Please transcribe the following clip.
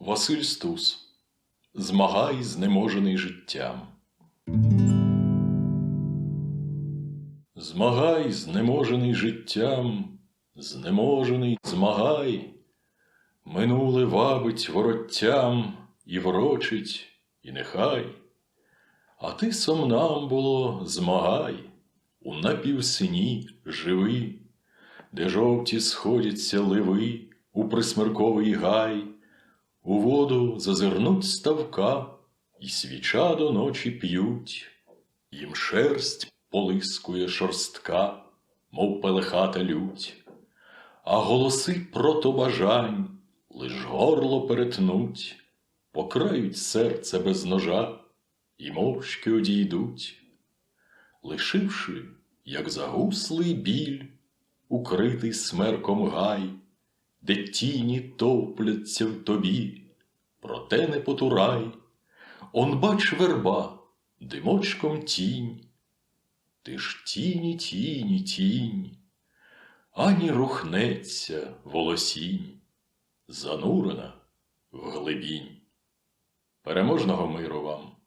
Василь Стус. Змагай, знеможений життям. Змагай, знеможений життям, знеможений, змагай, минуле вабить вороттям і врочить, і нехай. А ти сомнам було, змагай, у напівсині живи, де жовті сходяться ливи у присмерковий гай, у воду зазирнуть ставка, і свіча до ночі п'ють, їм шерсть полискує шорстка, мов пелехата лють, а голоси протобажань лиш горло перетнуть, покрають серце без ножа і мовчки одійдуть, лишивши, як загуслий біль, укритий смерком гай, де тіні товпляться в тобі, проте не потурай, он бач верба, димочком тінь, ти ж тіні, тіні, тінь, ані рухнеться волосінь, занурена в глибінь. Переможного миру вам!